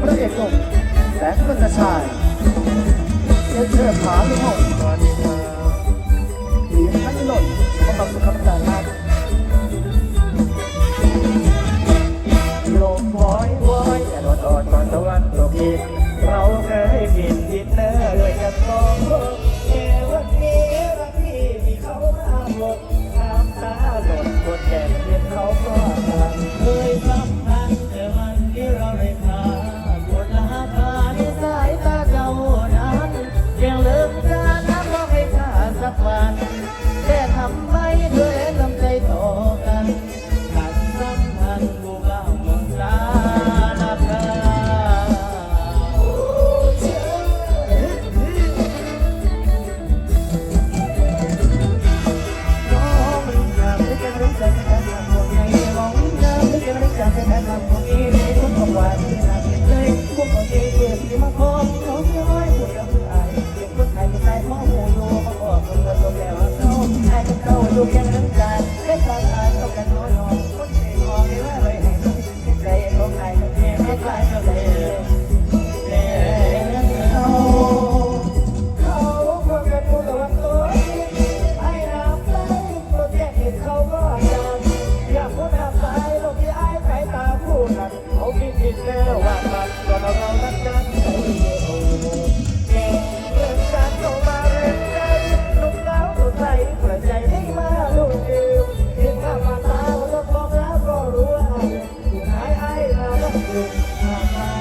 pra Amen.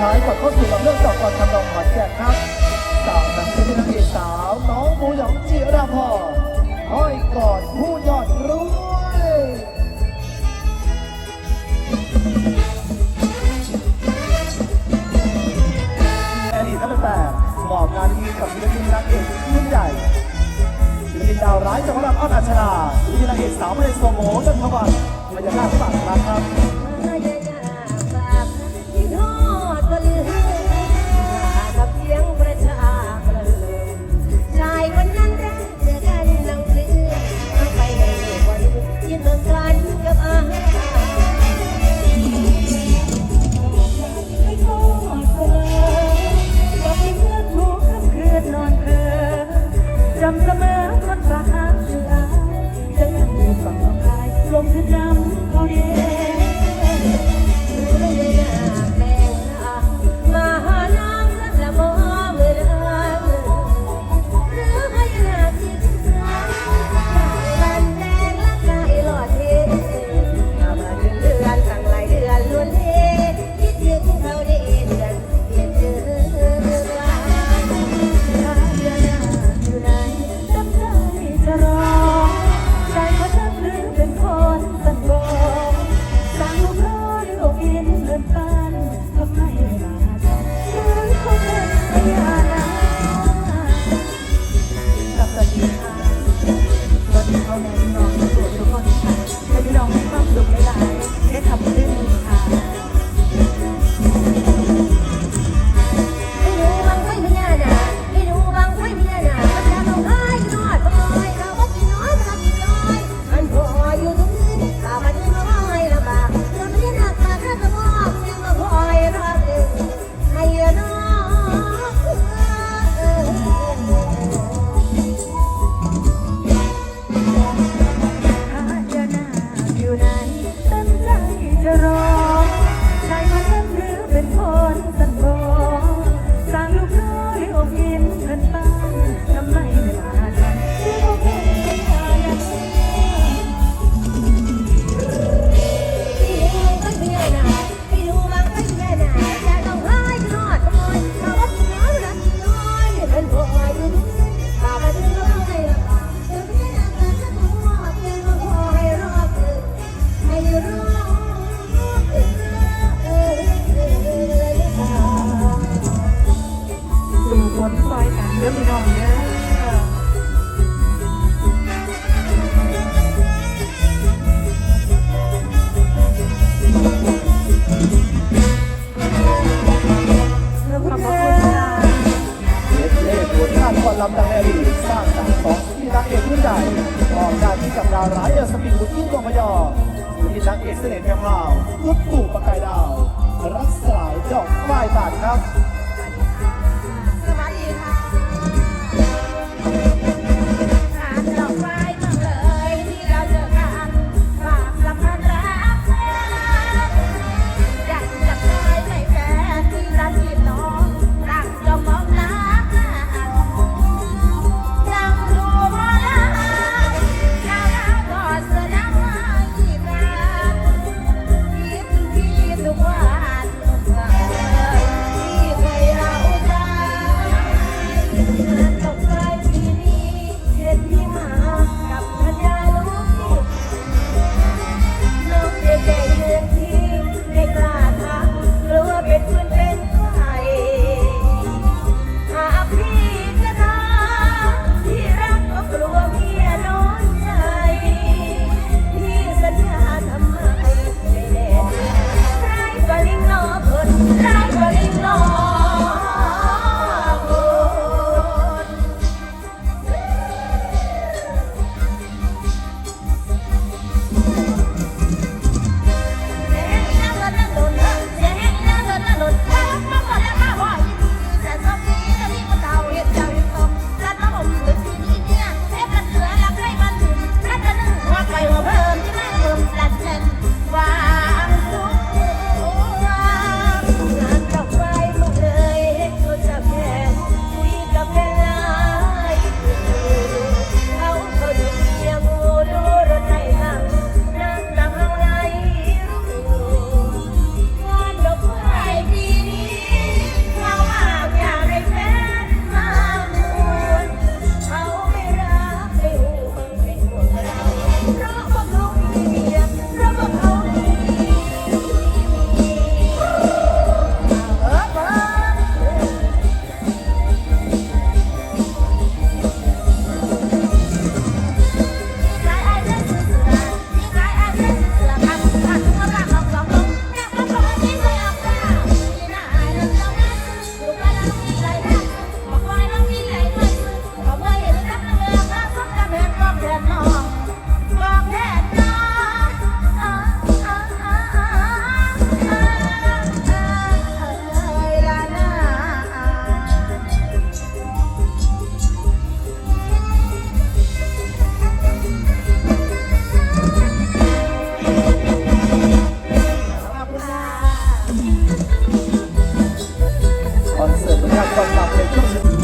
ท้ายก่อนเข้าสู่ลบเลือกต่อก่อนคำรองหอนแก่นครับสาวนักธุรกิจสาวน้องหมูหยองจิราพรห้อยกอดผู้ยอดรู้มอบงานนี้กับศิลปินนักเอกรุ่งใหญ่ศิลปินดาวร้ายจากรวาลอ้อนอัชราศิลปินนางเอกสาวไม่เลสโซโมจันทวันบรจยากาศฝั่งนะครับ 方，我们要赚到最。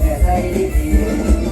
แต่ใจดี